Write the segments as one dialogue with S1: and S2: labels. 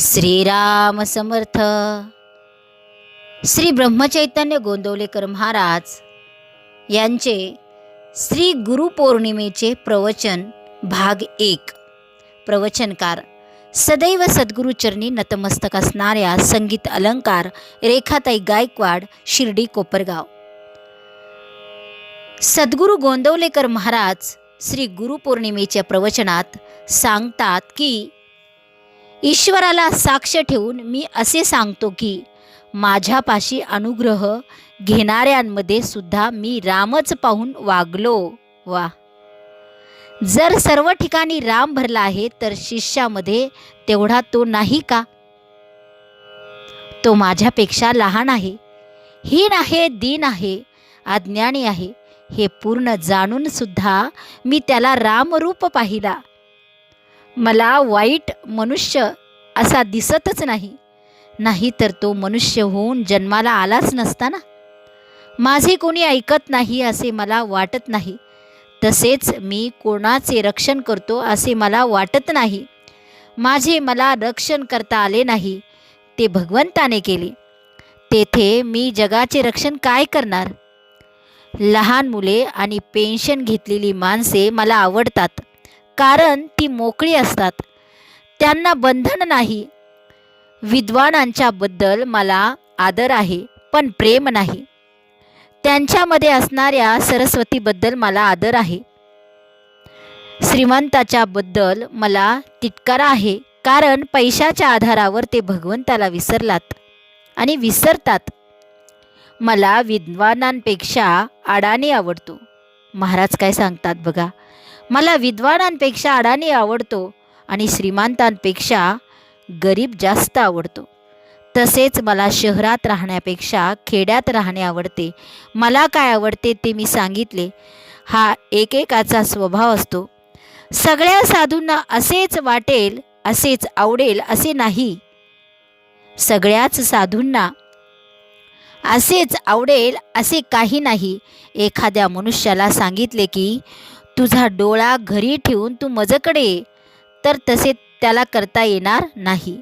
S1: श्रीराम समर्थ. श्री ब्रह्मचैतन्य गोंदवलेकर महाराज यांचे श्री गुरुपौर्णिमेचे प्रवचन भाग एक. प्रवचनकार सदैव सद्गुरुचरणी नतमस्तक असणाऱ्या संगीत अलंकार रेखाताई गायकवाड शिर्डी कोपरगाव. सद्गुरू गोंदवलेकर महाराज श्री गुरुपौर्णिमेच्या प्रवचनात सांगतात की ईश्वराला साक्ष ठेवून मी असे सांगतो की माझ्यापाशी अनुग्रह घेणाऱ्यांमध्ये सुद्धा मी रामच पाहून वागलो. वा. जर सर्व ठिकाणी राम भरला आहे तर शिष्यामध्ये तेवढा तो नाही का? तो माझ्यापेक्षा लहान आहे. हीन आहे दीन आहे अज्ञानी आहे हे पूर्ण जाणून सुद्धा मी त्याला रामरूप पाहिला. मला वाईट मनुष्य असा दिसतच नाही. नाही तर तो मनुष्य होऊन जन्माला आलाच नसता ना माझे कोणी ऐकत नाही असे मला वाटत नाही. तसेच मी कोणाचे रक्षण करतो असे मला वाटत नाही. माझे मला रक्षण करता आले नाही ते भगवंताने केले. तेथे मी जगाचे रक्षण काय करणार? लहान मुले आणि पेन्शन घेतलेली माणसे मला आवडतात. कारण ती मोकळी असतात. त्यांना बंधन नाही. विद्वानांच्याबद्दल मला आदर आहे पण प्रेम नाही. त्यांच्यामध्ये असणाऱ्या सरस्वतीबद्दल मला आदर आहे. श्रीमंताच्या बद्दल मला तिटकारा आहे कारण पैशाच्या आधारावर ते भगवंताला विसरलात आणि विसरतात. मला विद्वानांपेक्षा अडाणी आवडतो. महाराज काय सांगतात बघा. मला विद्वानांपेक्षा अडाणी आवडतो आणि श्रीमंतांपेक्षा गरीब जास्त आवडतो. तसेच मला शहरात राहण्यापेक्षा खेड्यात राहणे आवडते. मला काय आवडते ते मी सांगितले. हा एकेकाचा स्वभाव असतो. सगळ्या साधूंना असेच वाटेल असेच आवडेल असे नाही. सगळ्याच साधूंना असेच आवडेल असे काही नाही. एखाद्या मनुष्याला सांगितले की तुझा डोळा घरी ठेवून तू मजकडे तर तसे त्याला करता येणार नाही.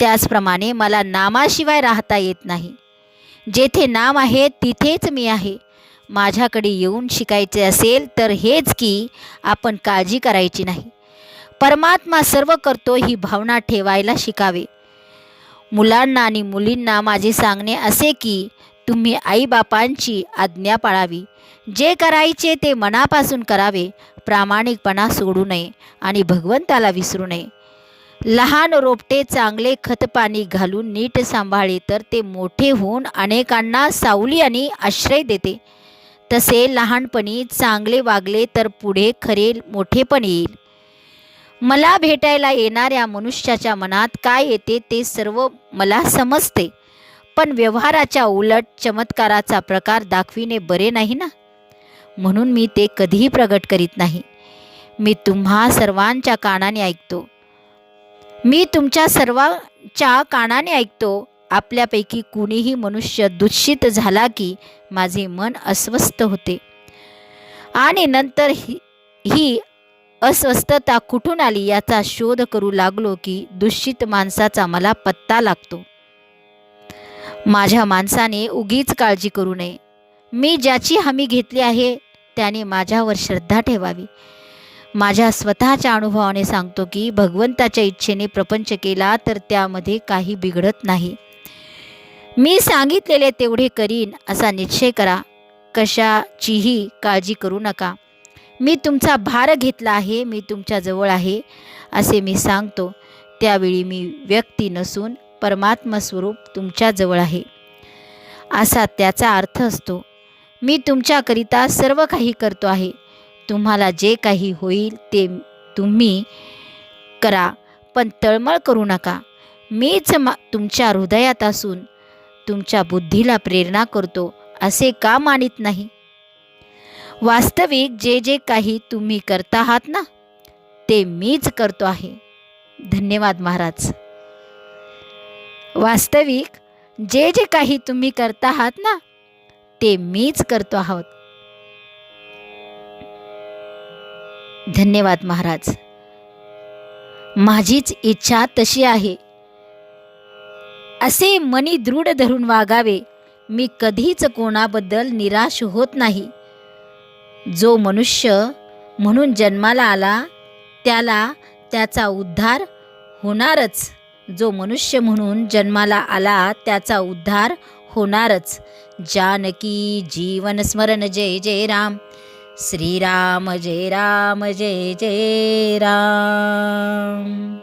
S1: त्याचप्रमाणे मला नामाशिवाय राहता येत नाही. जेथे नाम आहे तिथेच मी आहे. माझ्याकडे येऊन शिकायचे असेल तर हेच की आपण काळजी करायची नाही. परमात्मा सर्व करतो ही भावना ठेवायला शिकावे. मुलांना आणि मुलींना माझे सांगणे असे की तुम्ही आईबापांची आज्ञा पाळावी. जे करायचे ते मनापासून करावे. प्रामाणिकपणा सोडू नये आणि भगवंताला विसरू नये. लहान रोपटे चांगले खतपाणी घालून नीट सांभाळले तर ते मोठे होऊन अनेकांना सावली आणि आश्रय देते. तसे लहानपणी चांगले वागले तर पुढे खरे मोठेपण येईल. मला भेटायला येणाऱ्या मनुष्याच्या मनात काय येते ते सर्व मला समजते. पण व्यवहाराच्या उलट चमत्काराचा प्रकार दाखविणे बरे नाही ना? म्हणून मी ते कधीही प्रगट करीत नाही. मी तुम्हा सर्वांच्या कानाने ऐकतो. मी तुमच्या सर्वांच्या कानाने ऐकतो. आपल्यापैकी कुणीही मनुष्य दूषित झाला की माझे मन अस्वस्थ होते. आणि नंतर ही ही अस्वस्थता कुठून आली याचा शोध करू लागलो की दूषित माणसाचा मला पत्ता लागतो. माझ्या माणसाने उगीच काळजी करू नये. मी ज्याची हमी घेतली आहे त्याने माझ्यावर श्रद्धा ठेवावी. माझ्या स्वतःच्या अनुभवाने सांगतो की भगवंताच्या इच्छेने प्रपंच केला तर त्यामध्ये काही बिघडत नाही. मी सांगितलेले तेवढे करीन असा निश्चय करा. कशाचीही काळजी करू नका. मी तुमचा भार घेतला आहे मी तुमच्याजवळ आहे असे मी सांगतो. त्यावेळी मी व्यक्ती नसून परमात्मा स्वरूप तुमच्याजवळ आहे. असा त्याचा अर्थ असतो मी तुमच्याकरिता सर्व काही करतो आहे. तुम्हाला जे काही होईल ते तुम्ही करा पण तळमळ करू नका. मीच मा तुमच्या हृदयात असून तुमच्या बुद्धीला प्रेरणा करतो असे का मानित नाही? वास्तविक जे जे काही तुम्ही करता आहात ना ते मीच करतो आहे. धन्यवाद महाराज. वास्तविक जे जे काही तुम्ही करता आहात ना ते मीच करतो आहोत. धन्यवाद महाराज. माझीच इच्छा तशी आहे. असे मनी दृढ धरून वागावे मी कधीच कोणाबद्दल निराश होत नाही. जो मनुष्य म्हणून जन्माला आला त्याला त्याचा उद्धार होणारच. जो मनुष्य म्हणून जन्माला आला त्याचा उद्धार होणारच. जानकी जीवन स्मरण जय जय राम. श्रीराम जय राम जय जय राम.